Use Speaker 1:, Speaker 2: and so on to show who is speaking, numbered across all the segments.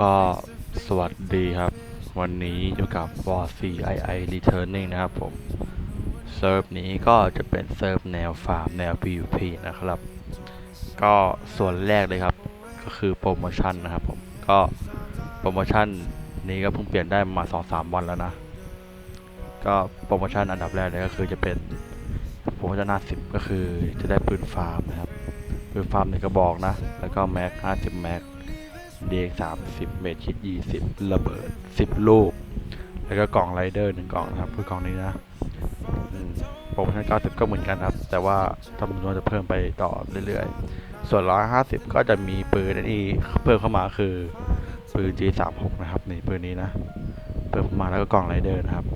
Speaker 1: ก็สวัสดีครับ วันนี้อยู่กับ War 4 II Returning นะครับผม เซิร์ฟนี้ก็จะเป็นเซิร์ฟแนวฟาร์ม แนว PVP นะครับ ก็ส่วนแรกเลยครับ ก็คือโปรโมชั่นนะครับผม ก็โปรโมชั่นนี้ก็เพิ่งเปลี่ยนได้มา 2-3 วันแล้วนะ ก็โปรโมชั่นอันดับแรกเลยก็คือจะเป็น โปรโมชั่น50ก็คือจะได้ปืนฟาร์มนะครับ ปืนฟาร์มหนึ่งกระบอกนะ แล้วก็แม็ก50แม็กเด็กสามสิบเมตรคิดยี่สิบระเบิดสิบลูก แล้วก็กล่องไรเดอร์หนึ่งกล่องนะครับคือกล่องนี้นะอืมโปรโมชั่นเก้าสิบก็เหมือนกันครับ แต่ว่าจำนวนจะเพิ่มไปต่อเรื่อยๆ ส่วนร้อยห้าสิบก็จะมีปืนนนี้เพิ่มเข้ามาคือปืน G สามหกนะครับนี่ปืนนี้นะ พิ่มมาแล้วก็กล่องไรเดอร์นะครับ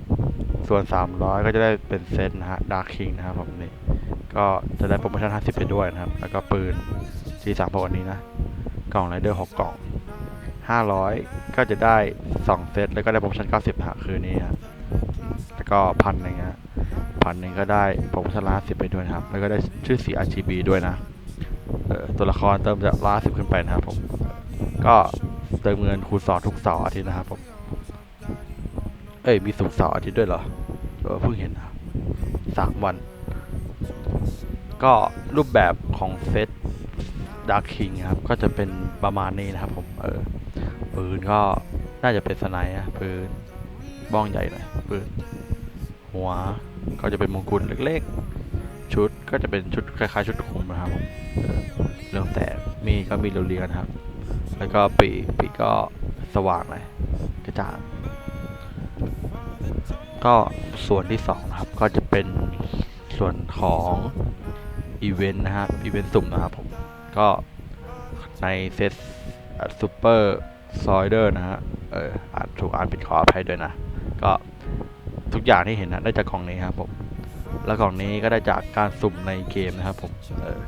Speaker 1: ส่วนสามร้อยก็จะได้เป็นเซตนะฮะดาร์คิงนะครับผมนี่ก็จะได้โปรโมชั่นห้าสิบไปด้วยนะครับ แล้วก็ปืน G สามหกอันนี้นะ กล่องไรเดอร์หกกล่องห้าร้อยก็จะได้สองเซตแล้วก็ได้โปรโมชั่นเก้าสิบคืนนี้ครับแล้วก็พันหนึ่งฮะพันหนึ่งก็ได้โปรโมชั่นล้านสิบไปด้วยนะครับ แล้วก็ได้ชื่อสี RGB ด้วยนะเออตัวละครเติมจากล้านสิบขึ้นไปนะครับผม ก็เติมเงินคูณสองทุกเสาร์อาทิตย์นะครับผม เอ้ยมีสุกเสาร์อาทิตย์ด้วยเหรอเออเพิ่งเห็นนะครับสามวัน ก็รูปแบบของเซตดาร์คคิงครับ ก็จะเป็นประมาณนี้นะครับ ผมเออปืนก็น่าจะเป็นสไนด์อะปืนบ้องใหญ่หน่อยปืนหัวก็จะเป็นมงกุฎเล็กๆ ชุดก็จะเป็นชุดคล้ายๆ ชุดคุมนะครับผมเออเรื่องแต่มีก็มีเรียวๆนะครับ แล้วก็ปีกปีกก็สว่างหน่อยกระจ่าง ก็ส่วนที่สองนะครับก็จะเป็นส่วนของอีเวนต์นะครับอีเวนต์สุ่มนะครับผมก็ในเซตซูเปอร์ซอยเดอร์นะฮะเอออ่านถูกอ่านผิดขออภัยด้วยนะ ก็ทุกอย่างที่เห็นนะได้จากกล่องนี้ครับผมแล้วกล่องนี้ก็ได้จากการสุ่มในเกมนะครับผมเออ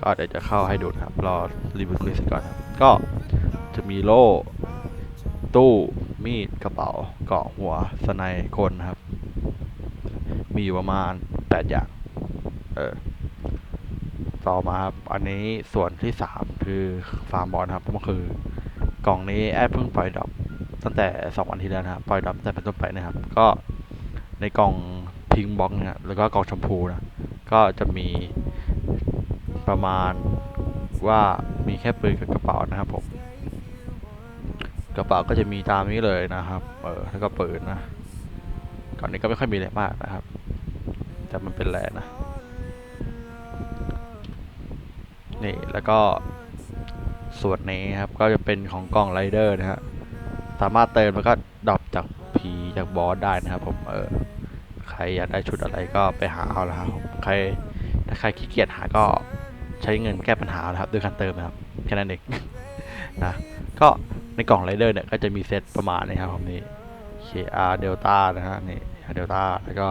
Speaker 1: ก็เดี๋ยวจะเข้าให้ดูนะครับรอรีวิวคุยเสร็จก่อนครับก็จะมีโล่ตู้ มีดกระเป๋าเกาะหัวสไนด์กลนครับ มีอยู่ประมาณ8อย่าง เออต่อมาครับอันนี้ส่วนที่สามคือฟาร์มบอลครับก็คือกล่องนี้แอดเพิ่งปล่อยดรอปตั้งแต่สองวันที่แล้วนะครับปล่อยดรอปตั้งแต่เป็นต้นไปนะครับ ก็ในกล่องพิงบ็อกเนี่ยแล้วก็กล่องชมพูนะก็จะมีประมาณว่ามีแค่ปืนกับกระเป๋านะครับผม กระเป๋าก็จะมีตามนี้เลยนะครับ เออแล้วก็ปืนนะ ก่อนนี้ก็ไม่ค่อยมีอะไรมากนะครับ แต่มันเป็นแร่นะ นี่แล้วก็ส่วนนี้ครับก็จะเป็นของกล่องไรเดอร์นะฮะ สามารถเติมแล้วก็ดรอปจากผีจากบอสได้นะครับ ผม เออ ใครอยากได้ชุดอะไรก็ไปหาเอาละครับใครถ้าใครขี้เกียจหาก็ใช้เงินแก้ปัญหานะครับด้วยการเติมนะครับแค่นั้นเองนะ ก็ ในกล่องไรเดอร์เนี่ยก็จะมีเซตประมาณนี้ครับผมนี่ KR Delta นะฮะนี่ Delta แล้วก็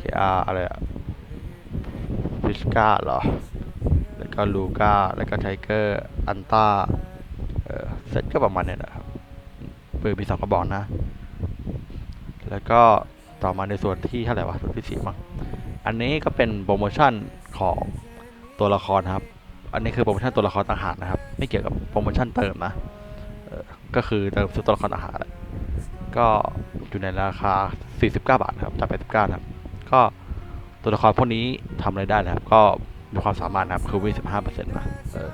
Speaker 1: KR อะไรอะฟิสกาเหรอ แล้วก็ลูก้า แล้วก็ไทเกอร์ อันต้า เออเซตก็ประมาณนี้นะครับปืนมีสองกระบอกนะ แล้วก็ต่อมาในส่วนที่เท่าไหร่วะส่วนที่สี่มั้ง อันนี้ก็เป็นโปรโมชั่นของตัวละครครับ อันนี้คือโปรโมชั่นตัวละครต่างหากนะครับ ไม่เกี่ยวกับโปรโมชั่นเติมนะ ก็คือเติมซื้อตัวละครต่าหากแหละก็อยู่ในราคา 49 บาทครับจาก89นะครับ ก็ตัวละครพวกนี้ทำอะไรได้นะครับ ก็มีความสามารถนะครับคือวิ่ง15%นะเออ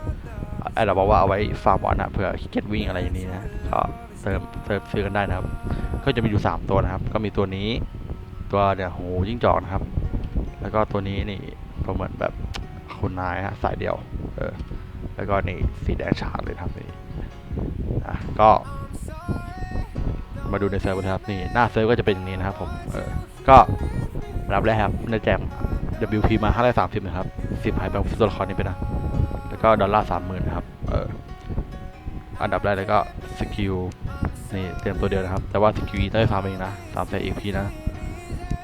Speaker 1: ไอเราบอกว่าเอาไว้ฟาร์มบอลนะเผื่อขี้เกียจวิ่งอะไรอย่างนี้นะก็เติมเติมซื้อกันได้นะครับ ก็จะมีอยู่ 3 ตัวนะครับ ก็มีตัวนี้ตัวเนี่ยโหยิ่งจอกนะครับ แล้วก็ตัวนี้นี่ก็เหมือนแบบคุณนายฮะสายเดียวเออแล้วก็นี่สีแดงฉานเลยครับนี่ นะก็ มาดูในเซิร์ฟนะครับนี่หน้าเซิร์ฟก็จะเป็นอย่างนี้นะครับผมเออก็รับแรกครับในแจม WP มาห้าร้อยสามสิบนะครับสิบหายไปตัวละครนี้ไปนะ แล้วก็ดอลลาร์สามหมื่นะครับ เออ อันดับแรกเลยก็สกิลนี่เตรียมตัวเดียวนะครับ แต่ว่าสกิลได้ฟาร์มเองนะสามแสน EP นะ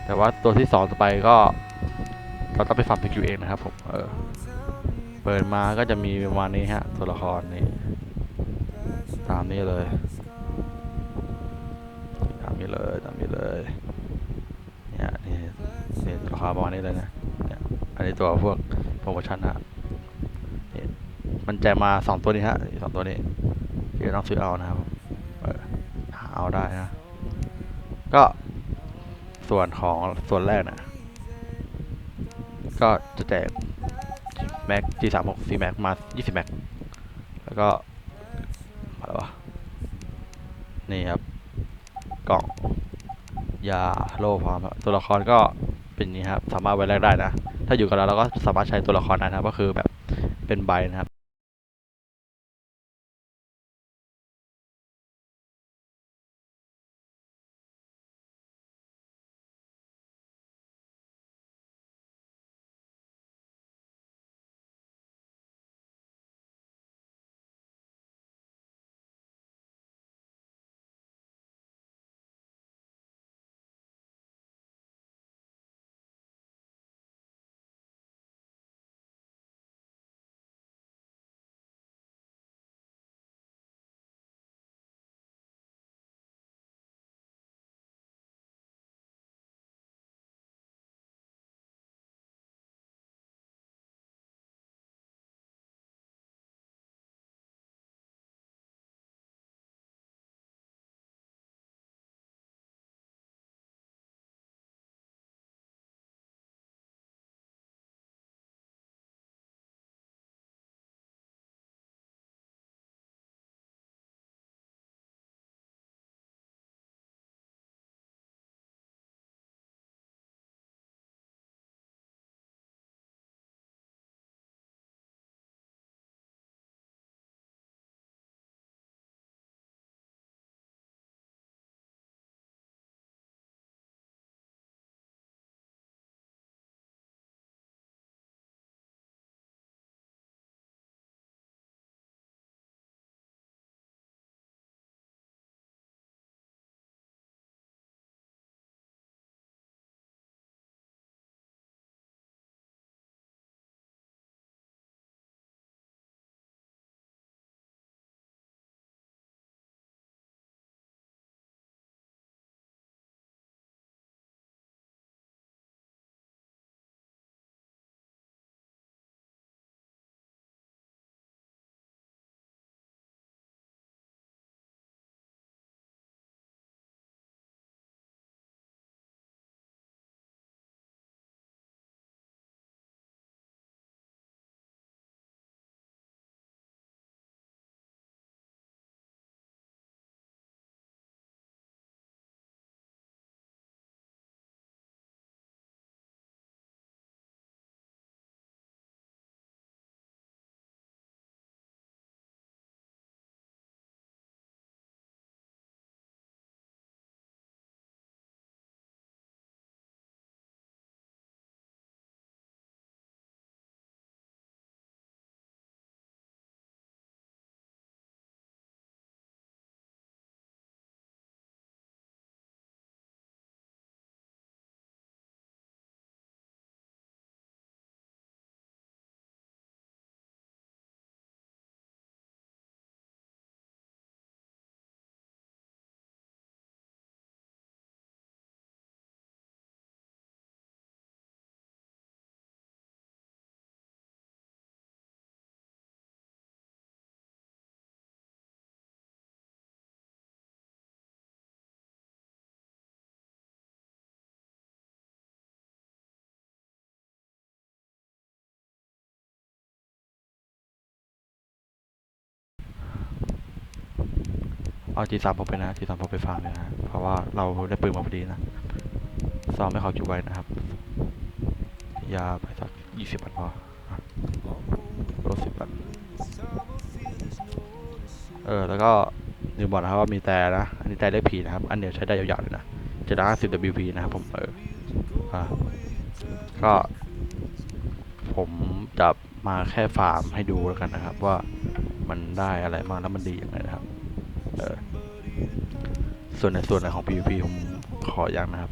Speaker 1: แต่ว่าตัวที่สองต่อไปก็เราต้องไปฟาร์มสกิลเองนะครับผม เออ เปิดมาก็จะมีประมาณนี้ฮะ ตัวละครนี่ ตามนี้เลยตามนี้เลยตามนี้เลยเนี่ยนี่นี่ตัวครประมาณนี้เลยนะเนี่ยอันนี้ตัวพวกโปรโมชั่นนะฮะนี่มันแจกมาสองตัวนี้ฮะสองตัวนี้เดี๋ยวต้องซื้อเอานะครับเออหาเอาได้นะก็ส่วนของส่วนแรกนะก็จะแจกแม็ก G 3 6 C Max มา 20 แม็ก แล้วก็อะไรวะ นี่ครับกล่องยาโล่พร้อมตัวละครก็เป็นนี้ครับสามารถไว้แลกได้นะ ถ้าอยู่กับเราเราก็สามารถใช้ตัวละครนั้นนะครับก็คือแบบเป็นใบนะครับ เอาจีสามพกไปนะจีสามพกไปฟังเลยนะ เพราะว่าเราได้ปืนมาพอดีนะซ้อมให้เขาจุไว้นะครับ ยาไปสักยี่สิบบัตพออะโลสิบบัตเออ แล้วก็ลืมบอกนะครับว่ามีแต่นะ อันนี้แต่เลขผีนะครับ อันเดียวใช้ได้ยาวๆเลยนะจะได้สิบ WP นะครับผม เอออะก็ ผมจะมาแค่ฟาร์มให้ดูแล้วกันนะครับ ว่ามันได้อะไรมาแล้วมันดียังไงนะครับ ส่วนในส่วนไหนของ PVP ผมขออย่างนะครับ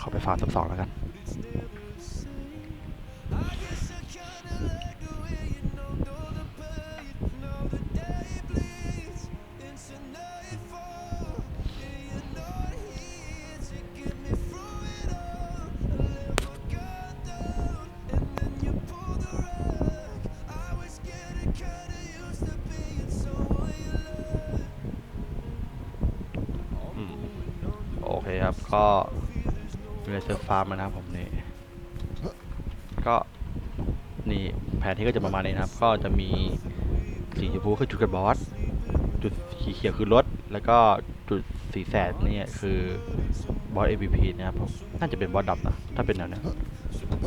Speaker 1: ขอไปฟาร์มสักสองแล้วกัน ก็อยู่ในเซิร์ฟาร์มนะครับผมนี่ก็นี่แผนที่ก็จะประมาณนี้นะครับ ก็จะมีสีชมพูคือจุดกับบอส จุดสีเขียวคือรถ แล้วก็จุดสีแสดนี่คือบอส AVP นะครับผมน่าจะเป็นบอสดับนะถ้าเป็นแนวเนี้ย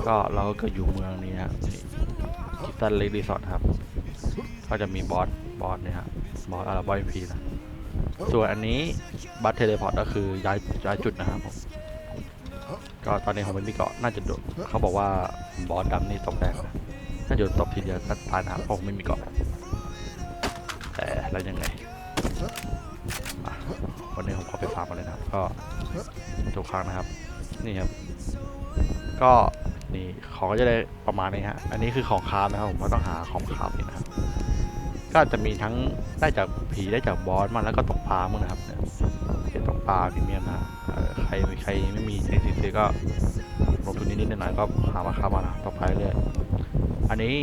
Speaker 1: ก็เราก็อยู่เมืองนี้นะครับนี่คิตันเลรีสอร์ทครับ ก็จะมีบอสบอสเนี่ยฮะบอสอะไรบอส AVP นะส่วนอันนี้ บัตเทเลพอร์ตก็คือย้ายย้ายจุดนะครับผมก็ตอนนี้ผมไม่มีเกาะน่าจะโดนเขาบอกว่าบอสดำนี่ตกแตกนะถ้าโดนตบทีเดียวตายนะครับเพราะผมไม่มีเกาะแต่แล้วยังไงวันนี้ผมขอไปฟาร์มมาเลยนะครับ ก็ทุกครั้งนะครับ นี่ครับ ก็นี่ของก็จะได้ประมาณนี้ฮะ อันนี้คือของคราฟนะครับผมก็ต้องหาของคาฟนี่นะครับ ก็จะมีทั้งได้จากผีได้จากบอสมาแล้วก็ตกปลามั้งนะครับเนี่ยเป็นตกปลาพรีเมียมนะใครใครไม่มีใช้ซีซีก็ลงทุนนิดๆหน่อยๆก็หามาค้ามานะต่อไปเรื่อยอันนี้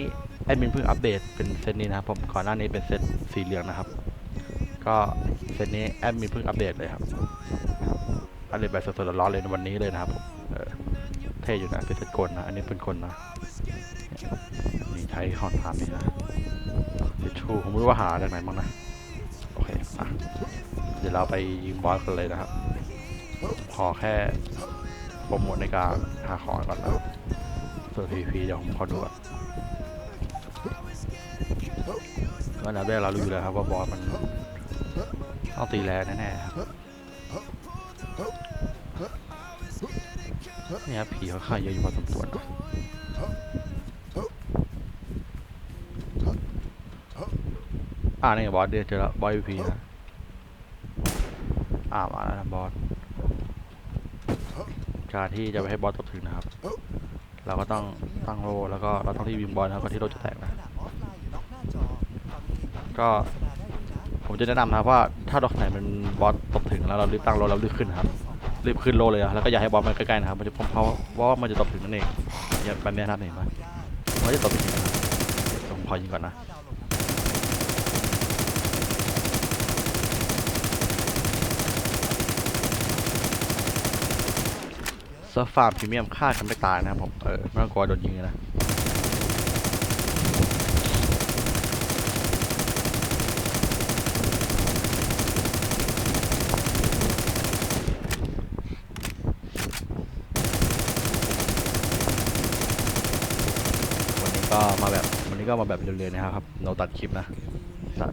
Speaker 1: แอดมินเพิ่งอัปเดตเป็นเซตนี้นะครับผมก่อนหน้านี้เป็นเซตสีเหลืองนะครับ ก็เซตนี้แอดมินเพิ่งอัปเดตเลยครับอัปเดตแบบสดๆร้อนๆเลยในวันนี้เลยนะครับผมเออเท่อยู่นะเป็นเซตกลนะอันนี้เป็นกลนะนี่ใช้คอนพามนี่นะ ชูผมไม่รู้ว่าหาจากไหนบ้างนะ โอเคอะเดี๋ยวเราไปยิงบอสกันเลยนะครับ ขอแค่โปรโมทในการหาของก่อนนะครับส่วน PVP เดี๋ยวผมขอดูก่อนก็อันดับแรกเรารู้อยู่แล้วครับว่าบอสมันต้องตีแรงแน่ๆครับนี่ครับผีเขาฆ่าเยอะอยู่พอสมควร อ่านี่บอสเดียวเจอแล้วบอสยูพีนะอ่ามาแล้วนะบอสการที่จะไปให้บอสตกถึงนะครับ เราก็ต้องตั้งโลแล้วก็เราต้องที่ยิงบอลนะครับก่อนที่โลจะแตกนะ ก็ผมจะแนะนำนะครับว่าถ้าดอกไหนมันบอสตกถึงแล้วเรารีบตั้งโลแล้วรีบขึ้นครับรีบขึ้นโลเลยอะแล้วก็อย่าให้บอสมันใกล้ๆนะครับมันจะพราะเพราะว่ามันจะตกถึงนั่นเองอย่าแบบนี้นะครับเห็นไหมมันจะตกถึงนะครับผมขอยิงก่อนนะ ซิร์ฟฟาร์มพรีเมียมฆ่ากันไม่ตายนะครับผม เออ ไม่ต้องกลัวโดนยิงนะวันนี้ก็มาแบบ วันนี้ก็มาแบบเร็วๆนะครับ เราตัดคลิปนะ ตัด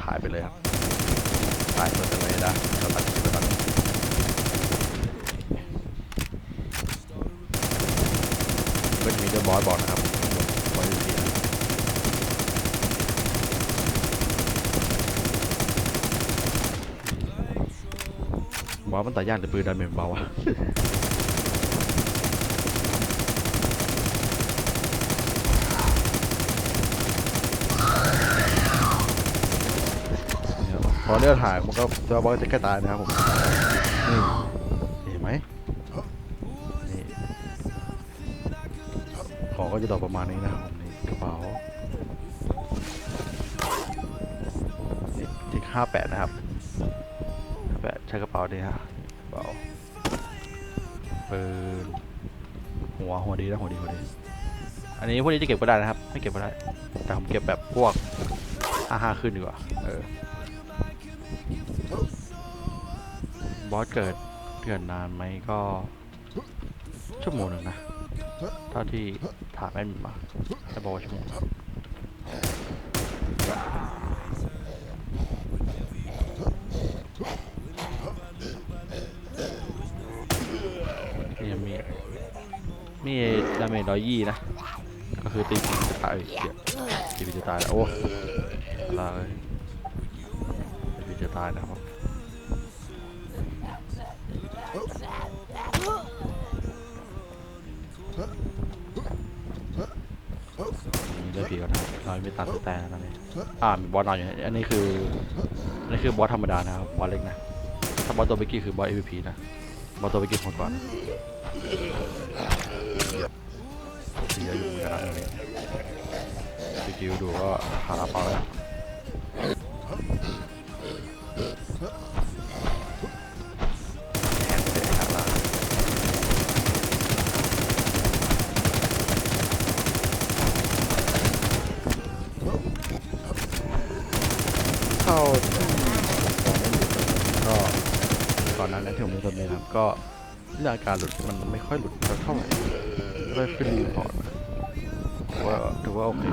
Speaker 1: ถ่ายไปเลยครับ ถ่ายสดเลยนะเราตัดคลิปไปตอนนี้ ก็จะมีเดอะ บอสบอกนะครับบอสยูพีนะบอสมันตายยากแต่ปืนดันเป็นเบาวะพอเลือดหายมันก็เดอะบอสจะแค่ตายนะครับผม ของก็จะตกประมาณนี้นะครับผมนี่กระเป๋านี่ทิกห้าแปดนะครับแปดใช้กระเป๋าดีฮะกระเป๋าปืนหัวหัวดีนะหัวดีหัวดี อันนี้พวกนี้จะเก็บก็ได้นะครับ ไม่เก็บก็ได้ แต่ผมเก็บแบบพวกห้าห้าขึ้นดีกว่า เออบอสเกิดเกิดนานไหมก็ชั่วโมงหนึ่งนะ เท่าที่ถามแอดมินมาจะบอกว่าชั่วโมงนี่ยังมีมีดาเมจร้อยยี่นะ ก็คือตีผีจะตายเหี้ยตีผีจะตายแล้วโอ้อะไรเลยตีผีจะตายนะครับ ม่ตัดสแตนนะตอนนี้อ่ามีบอสนอนอยู่นี่อันนี้คืออันนี้คือบอสธรรมดานะครับบอสเล็กนะถ้าบอสตัวเบกกี้คือบอสเอวีพีนะบอสตัวเบกกี้คนก่อนเสียอยู่เหมือนกันนะตรงนี้สกิลดูก็หาเปล่าแล้วาการหลุดมันไม่ค่อยหลุดเท่าไหร่ไม่ค่อยขึ้นรีพอร์ตถือว่าถือว่าโอเค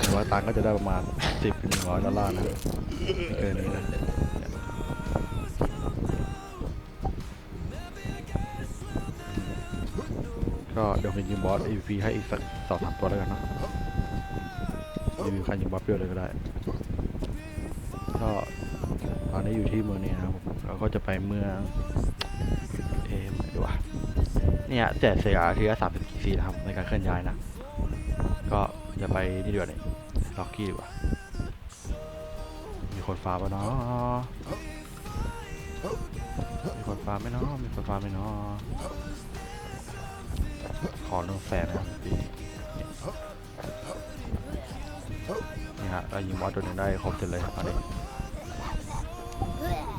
Speaker 1: แต่ว่าตังก็จะได้ประมาณสิบถึงหนึ่งร้อยดอลลาร์นะเกินนี้นะก็เดี๋ยวผมยิงบอส AVP ให้อีกสักสองสามตัวแล้วกันเนาะรีวิวใครยิงบอสเปรี้ยวเลยก็ได้ ก็ตอนนี้อยู่ที่เมืองนี้นะครับเราก็จะไปเมือง วะเนี่ยแต่เสียทีละสามสิบสี่นะครับในการเคลื่อนย้ายนะ ก็จะไปนี่ดีกว่านี่ล็อกกี้ดีกว่า มีคนฟ้าปะเนาะมีคนฟ้าไหมเนาะมีคนฟ้าไหมเนาะขอเรื่องแฟนนะครับพี่นี่ฮะเรายิงบอสตัวหนึ่งได้ครบเสร็จเลยครับอันนี้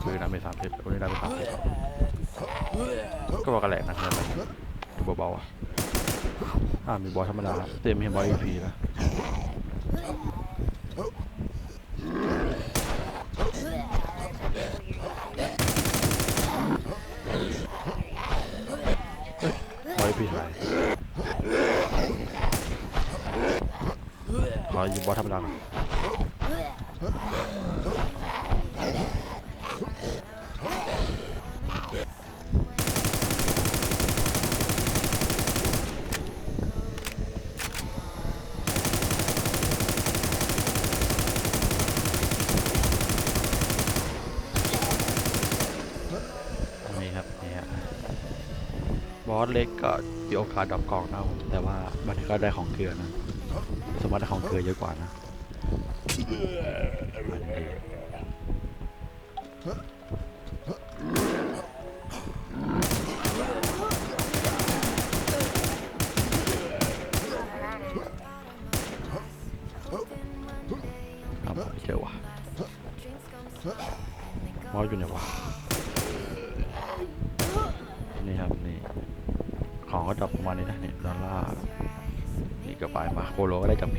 Speaker 1: คือน้ำเป็นสามเซตวันนี้ได้เป็นสามเซต ก็บอกกันแหลกนะครับดูเบาๆอะอ่ามีบอสธรรมดาเต็มเห็นบอสอีพีนะเฮ้ยบอสอีพีหายขอยิงบอสธรรมดาหน่อยนี่ครับนี่ฮะบอสเล็ ก็มีโอกาสดรอปกล่องนะผมแต่ว่ามันก็ได้ของเกลือนะสมมติได้ของเกลือเยอะกว่านะ ก็ไปมาโคโลก็ได้จาก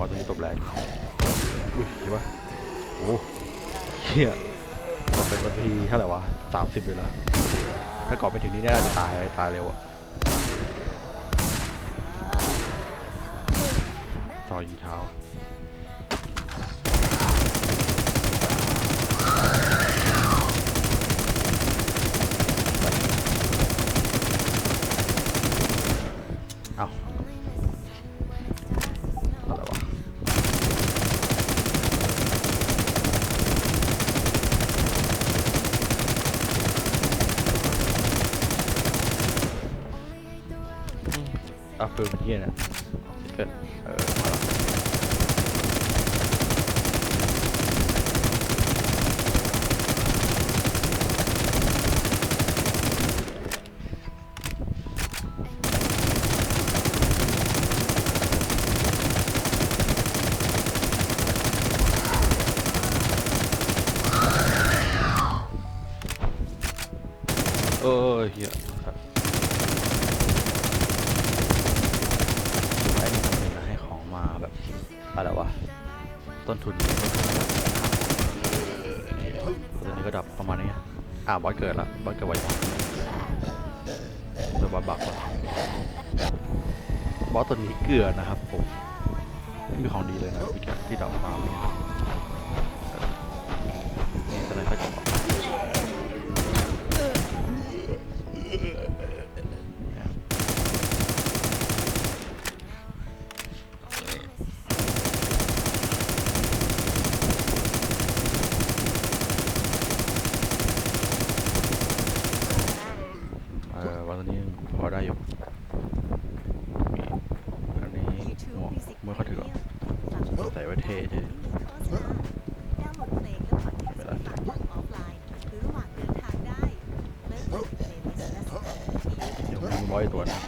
Speaker 1: บอสตัวนี้ตบแรงอุ้ยเห็นปะโอ้เฮียกดเป็นนทีเท่าไหร่วะสามสิบเลยนะถ้ากดไปถึงนี้น่าจะตายตายเร็วอะต่อยิงเท้า อ่าบอสเกิดละบอสเกิดไวจังตัวบอสบักว่ะบอสตัวนี้เกลือนะครับ อยตัวนะ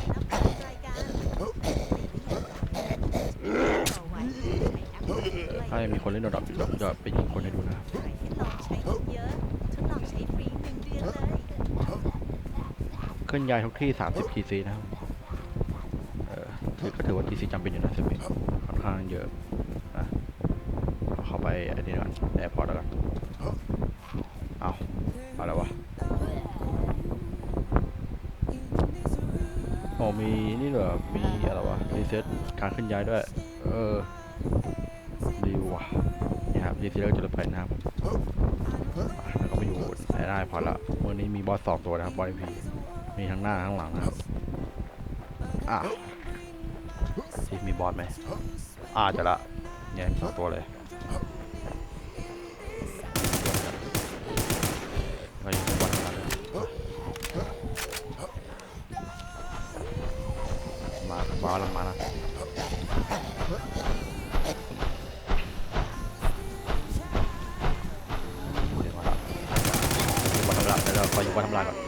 Speaker 1: ถ้ามีคนเล่นโดดดับอยู่ผมจะไปยิงคนให้ดูนะครับเคลื่อนย้ายทุกที่ 30 TC นะครับเออถือก็ถือว่า TC จำเป็นอยู่นะสิบเอ็ดค่อนข้างเยอะนะเอาเข้าไปอันนี้ก่อนแอร์ วะรีเซ็ตการขึ้นย้ายด้วย เออ ดีว่ะนี่ครับรีเซ็ตแล้วจะรถไฟนะครับแล้วก็ไปอยู่ได้ได้พอละวันนี้มีบอสสองตัวนะครับบอสพีมีทั้งหน้าทั้งหลังนะครับ อะที่มีบอสไหมอ่าจะละเนี่ยสองตัวเลย อยอยู่อสทำลายก่อน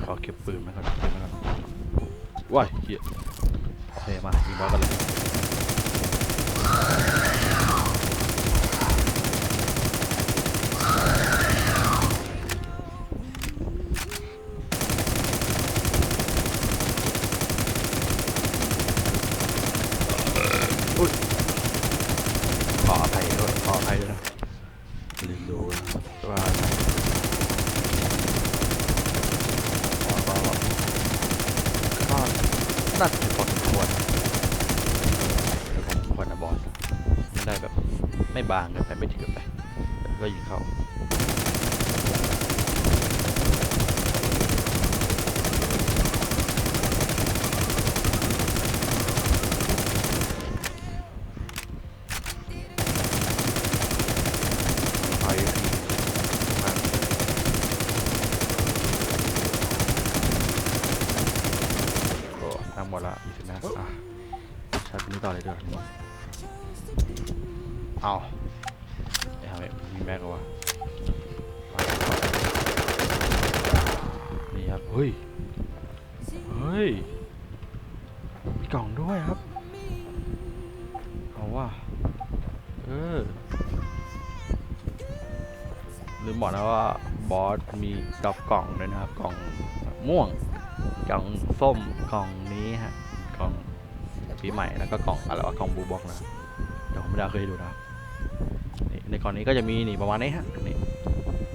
Speaker 1: เขอเก็บปืนมาก่อนเก็บมาก่อนว้ายเหี้ยโอเคมายิงบอสกันเลยขออภัยด้วยขออภัยด้วยนะลืมดูนะว่า ก็ก็น่าจะพอสมควรแต่ผมควรนะบอสไม่ได้แบบ ไม่บางเกินไปไม่ถึงไปแล้วก็ยิงเข้าไปมาก โอ้ทั้งหมดละยี่สิบนัดอะชาร์จนี้ต่อ เลยเดี๋ยวเอาไอ้ทำไมมีแม็กเหรอวะไปต่อนี่ครับ เฮ้ย เฮ้ย มีกล่องด้วยครับ เอาว่าเออลืมบอกนะว่าบอสมีดอกกล่องด้วยนะครับ กล่องม่วง กล่องส้ม กล่องนี้ฮะ ปีใหม่แล้วก็กล่องอะไรวะกล่องบูบ็อกนะเดี๋ยวผมไม่ได้เคยดูนะนี่ในกล่องนี้ก็จะมีนี่ประมาณนี้ฮะนี่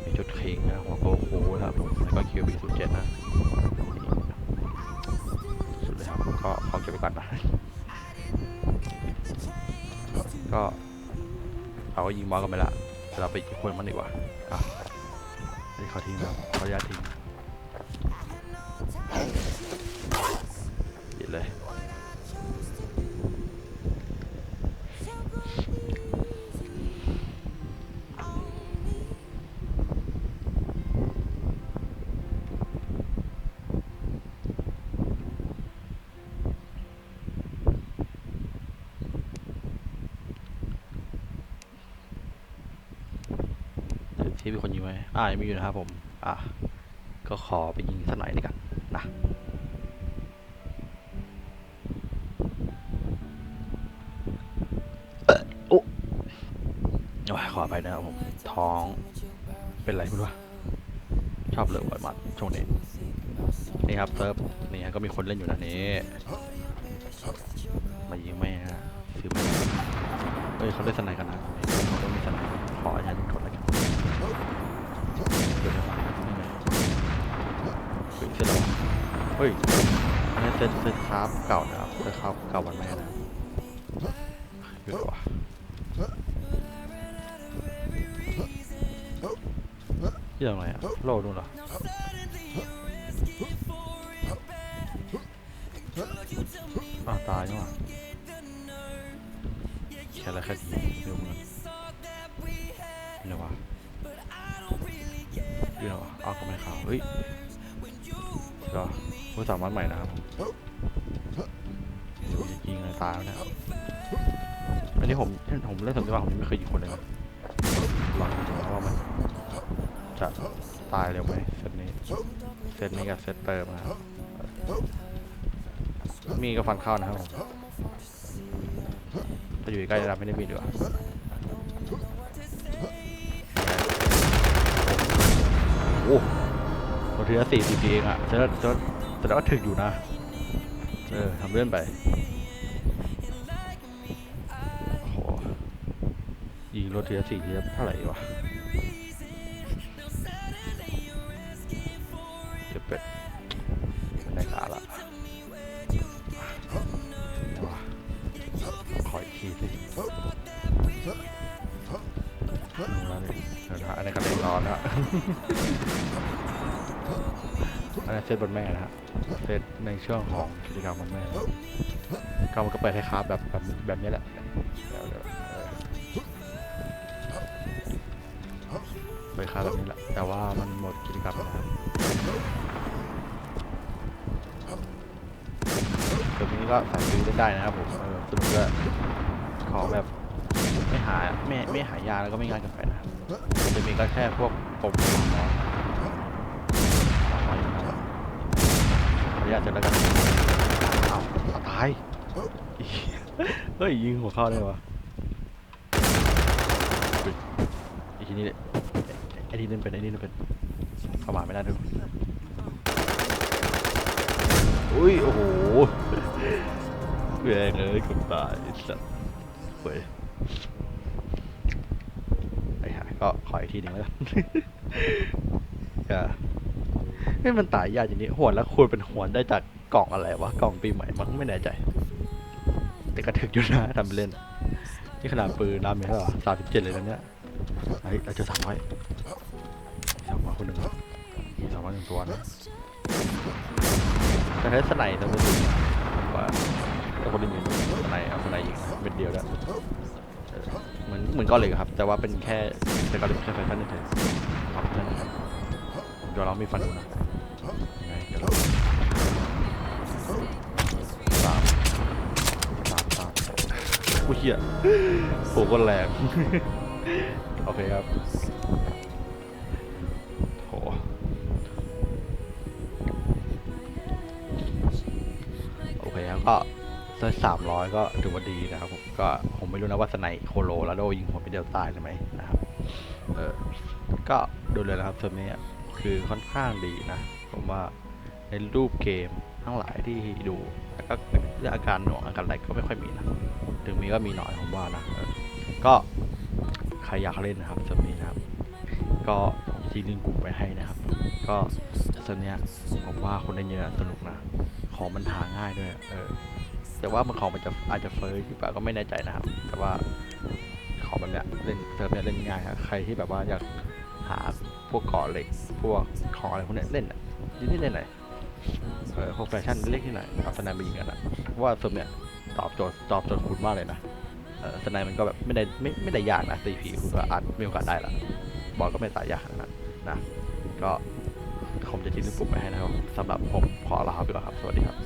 Speaker 1: มีจุดเข่งนะหัวโกโก้นะครับผมแล้วก็คิวบีสุดเจ็ดนะสุดเลยครับก็ขอเก็บไปก่อนนะก็เราก็ยิงบอลกันไปละเดี๋ยวเราไปอีกคนมันดีกว่าอะนี่เขาทิ้งแล้วขออนุญาตทิ้ง อ่ายังมีอยู่นะครับผม อะ ก็ขอไปยิงสักหน่อยดีกันนะโอ้ยขอไปนะครับผม ท้องเป็นไรไม่รู้วะชอบเลือบ่อยมากช่วงนี้ นี่ครับเซิร์ฟนี่ฮะก็มีคนเล่นอยู่นะนี่มายิงไม่ฮะซื้อมาเฮ้ยเขาเล่นสไนกันนะเขาต้องมีสไนญาตกดอะไรกันเดี๋ยวนะครับนี่ไงเฮ้ยเสร็จแล้ววะ เฮ้ยอันนี้เซตเซตคราฟเก่านะครับเซตคราฟเก่าวันแม่นะครับเยอะว่ะที่ตรงไหนอะโลดูนเหรอ รถใหม่นะครับยิงเลยตายแล้วนะครับอันนี้ผมผมเล่นสมมติว่าผมยังไม่เคยยิงคนเลยนะลองดูนะว่ามันจะตายเร็วไหมเซตนี้เซตนี้กับเซตเติมนะครับมีก็ฟันเข้านะครับผมถ้าอยู่ใกล้จะทำไม่ได้มีดีกว่าโอ้โหคนทีละสี่สิบเองอะจะจะจะ แต่ว่าถึกอยู่นะ เออทำเลื่อนไปโอ้โหยิงรถเทียสี่เทียเท่าไหร่วะ ช่วงของกิจกรรมบนแม่ก็มันก็เปิดให้คราฟแบบแบบแบบนี้แหละเดี๋ยวเดี๋ยวเออเปิดคราฟแบบนี้แหละ แต่ว่ามันหมดกิจกรรมแล้วนะครับแบบนี้ก็สั่งซื้อเล่นได้นะครับผมเออสนุกด้วยของแบบไม่หาไม่ไม่หายากแล้วก็ไม่ง่ายเกินไปนะครับจะมีก็แค่พวกปมของน้อยขออนุ ญาตจะแล้วกันอ้าวเอาตายเฮ้ยยิงหัวเข้าได้วะอุ๊ยอีกทีนี้เลยไอ้นี่เล่นเป็นไอ้นี่เล่นเป็นเข้ามาไม่ได้ด้วยอุ้ยโอ้โหแรงเลยกับตายสัตว์เว้ยไอ้ห่าก็ขออีกทีหนึ่งแล้วกันอ ย่าให้มันตายยากอย่างนี้หวนแล้วควรเป็นหวนได้จากกล่องอะไรวะกล่องปีใหม่มั้งไม่แน่ใจ แต่กระถึกอยู่นะทำเล่นนี่ขนาดปืนดาเมจเท่าไหร่สามสิบเจ็ดเลยนะเนี่ยเฮ้เราจอสามร้อยสามร้อยคนหนึ่งครับมีสามร้อยหนึ่งตัวนะแต่ถ้าสไนด์ต้องไปดูว่าแล้วคนอื่นๆสไนเอาสไนยิงเป็นเดียวแล้วเหมือนเหมือนก้อนเหล็กครับ แต่ว่าเป็นแค่เป็นก้อนเหล็กแค่ไฟฟันเฉยๆครับเพื่นนะครับเดี๋ยวเรามีฟันดูนะ เหี้ยโหก็แรงโอเคครับโหโอเคครับก็เซอร์สามร้อยก็ถือว่าดีนะครับผมก็ผมไม่รู้นะว่าสไนโคโลแล้วโดยิงหัวไปเดียวตายเลยไหมนะครับเออก็ดูเลยนะครับเซอร์นี้คือค่อนข้างดีนะ ผมว่า ในรูปเกมทั้งหลายที่ดูแล้วก็เรื่องอาการหน่วงอาการอะไรก็ไม่ค่อยมีนะถึงมีก็มีหน่อยผมว่านะก็ใครอยากเล่นนะครับเซอร์นี้นะครับก็ผมจะทิ้งลิงก์กลุ่มไว้ให้นะครับ ก็เซอร์เนี้ยผมว่าคนได้เยอะสนุกนะของมันหาง่ายด้วยเออแต่ว่ามันของมันจะอาจจะเฟยหรือเปล่าก็ไม่แน่ใจนะครับ แต่ว่าของแบบเนี้ยเล่นเซิร์ฟเนี้ยเล่นง่ายครับใครที่แบบว่าอยากหาพวกเกาะเหล็กพวกของอะไรพวกเนี้ยเล่นอะนิดๆหน่อย เออพวกแฟชั่นเล็กที่ไหนเอาสนามไปยิงกันอะเพราะว่าสมเนี่ยตอบโจทย์ตอบโจทย์คุณมากเลยนะเออสนามมันก็แบบไม่ได้ไม่ไม่ได้ยากนะตีผีคุณก็อาจมีโอกาสได้ละบอลก็ไม่ตายยากขนาดนั้นนะก็ผมจะทิ้งลิงก์ปุ่มไปให้นะครับสำหรับผมขอลาไปก่อนครับ สวัสดีครับ